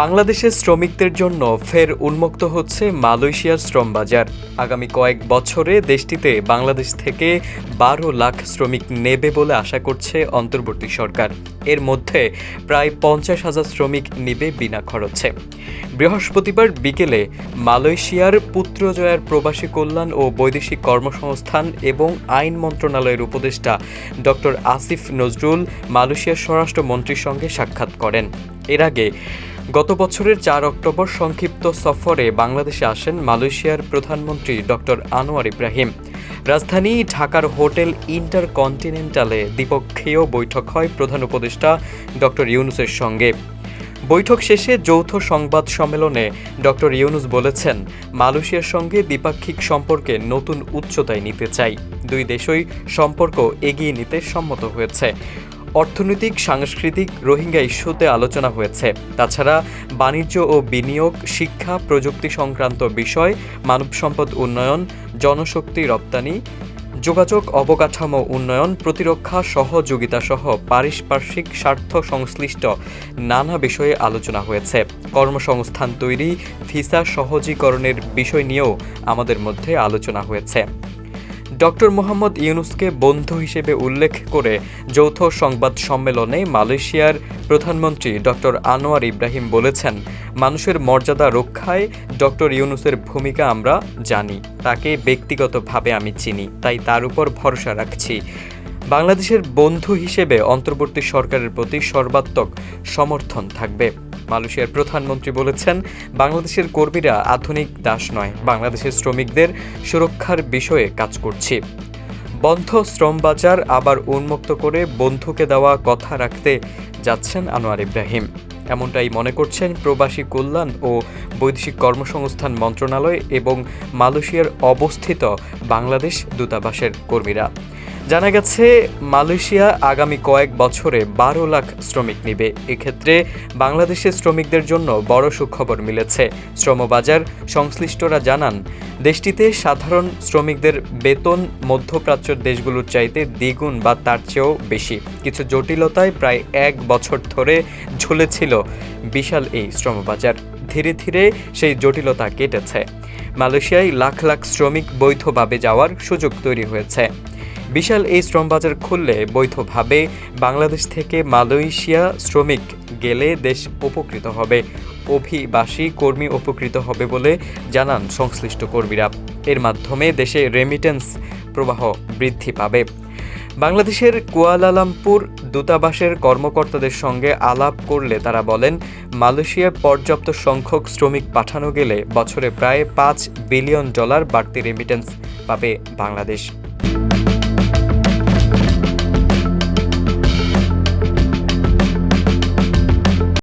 বাংলাদেশের শ্রমিকদের জন্য ফের উন্মুক্ত হচ্ছে মালয়েশিয়ার শ্রম বাজার আগামী কয়েক বছরে দেশটিতে বাংলাদেশ থেকে বারো লাখ শ্রমিক নেবে বলে আশা করছে অন্তর্বর্তী সরকার। এর মধ্যে প্রায় পঞ্চাশ হাজার শ্রমিক নেবে বিনা খরচে। বৃহস্পতিবার বিকেলে মালয়েশিয়ার পুত্রজয়ার প্রবাসী কল্যাণ ও বৈদেশিক কর্মসংস্থান এবং আইন মন্ত্রণালয়ের উপদেষ্টা ডক্টর আসিফ নজরুল মালয়েশিয়ার স্বরাষ্ট্রমন্ত্রীর সঙ্গে সাক্ষাৎ করেন। এর আগে গত বছরের চার অক্টোবর সংক্ষিপ্ত সফরে বাংলাদেশে আসেন মালয়েশিয়ার প্রধানমন্ত্রী ডক্টর আনোয়ার ইব্রাহিম। রাজধানী ঢাকার হোটেল ইন্টারকন্টিনেন্টালে দ্বিপক্ষীয় বৈঠক হয় প্রধান উপদেষ্টা ডক্টর ইউনুসের সঙ্গে। বৈঠক শেষে যৌথ সংবাদ সম্মেলনে ডক্টর ইউনুস বলেছেন, মালয়েশিয়ার সঙ্গে দ্বিপাক্ষিক সম্পর্কে নতুন উচ্চতায় নিতে চাই। দুই দেশই সম্পর্ক এগিয়ে নিতে সম্মত হয়েছে। অর্থনৈতিক, সাংস্কৃতিক রোহিঙ্গা ইস্যুতে আলোচনা হয়েছে। তাছাড়া বাণিজ্য ও বিনিয়োগ, শিক্ষা, প্রযুক্তি সংক্রান্ত বিষয়, মানব সম্পদ উন্নয়ন, জনশক্তি রপ্তানি, যোগাযোগ অবকাঠামো উন্নয়ন, প্রতিরক্ষা, সহযোগিতা সহ পারিপার্শ্বিক স্বার্থ সংশ্লিষ্ট নানা বিষয়ে আলোচনা হয়েছে। কর্মসংস্থান তৈরি, ভিসা সহজীকরণের বিষয় নিয়েও আমাদের মধ্যে আলোচনা হয়েছে। ডক্টর মোহাম্মদ ইউনুসকে বন্ধু হিসেবে উল্লেখ করে যৌথ সংবাদ সম্মেলনে মালয়েশিয়ার প্রধানমন্ত্রী ডক্টর আনোয়ার ইব্রাহিম বলেছেন, মানুষের মর্যাদা রক্ষায় ডক্টর ইউনুসের ভূমিকা আমরা জানি। তাকে ব্যক্তিগতভাবে আমি চিনি, তাই তার উপর ভরসা রাখছি। বাংলাদেশের বন্ধু হিসেবে অন্তর্বর্তী সরকারের প্রতি সর্বাত্মক সমর্থন থাকবে। মালয়েশিয়ার প্রধানমন্ত্রী বলেছেন, বাংলাদেশের কর্মীরা আধুনিক দাস নয়, বাংলাদেশের শ্রমিকদের সুরক্ষার বিষয়ে কাজ করছি। বন্ধ শ্রম বাজার আবার উন্মুক্ত করে বন্ধুকে দেওয়া কথা রাখতে যাচ্ছেন আনোয়ার ইব্রাহিম। এমনটাই মনে করছেন প্রবাসী কল্যাণ ও বৈদেশিক কর্মসংস্থান মন্ত্রণালয় এবং মালয়েশিয়ার অবস্থিত বাংলাদেশ দূতাবাসের কর্মীরা। জানা গেছে, মালয়েশিয়া আগামী কয়েক বছরে বারো লাখ শ্রমিক নিবে। এক্ষেত্রে বাংলাদেশের শ্রমিকদের জন্য বড় সুখবর মিলেছে। শ্রমবাজার সংশ্লিষ্টরা জানান, দেশটিতে সাধারণ শ্রমিকদের বেতন মধ্যপ্রাচ্যের দেশগুলোর চাইতে দ্বিগুণ বা তার চেয়েও বেশি। কিছু জটিলতায় প্রায় এক বছর ধরে ঝুলেছিল বিশাল এই শ্রমবাজার। ধীরে ধীরে সেই জটিলতা কেটেছে। মালয়েশিয়ায় লাখ লাখ শ্রমিক বৈধভাবে যাওয়ার সুযোগ তৈরি হয়েছে। বিশাল এই শ্রম বাজার খুললে বৈধভাবে বাংলাদেশ থেকে মালয়েশিয়া শ্রমিক গেলে দেশ উপকৃত হবে। অভিবাসী কর্মী উপকৃত হবে বলে জানান সংশ্লিষ্ট কর্মীরা। এর মাধ্যমে দেশে রেমিটেন্স প্রবাহ বৃদ্ধি পাবে। বাংলাদেশের কুয়ালালামপুর দূতাবাসের কর্মকর্তাদের সঙ্গে আলাপ করলে তারা বলেন, মালয়েশিয়ায় পর্যাপ্ত সংখ্যক শ্রমিক পাঠানো গেলে বছরে প্রায় পাঁচ বিলিয়ন ডলার বাড়তি রেমিটেন্স পাবে বাংলাদেশ।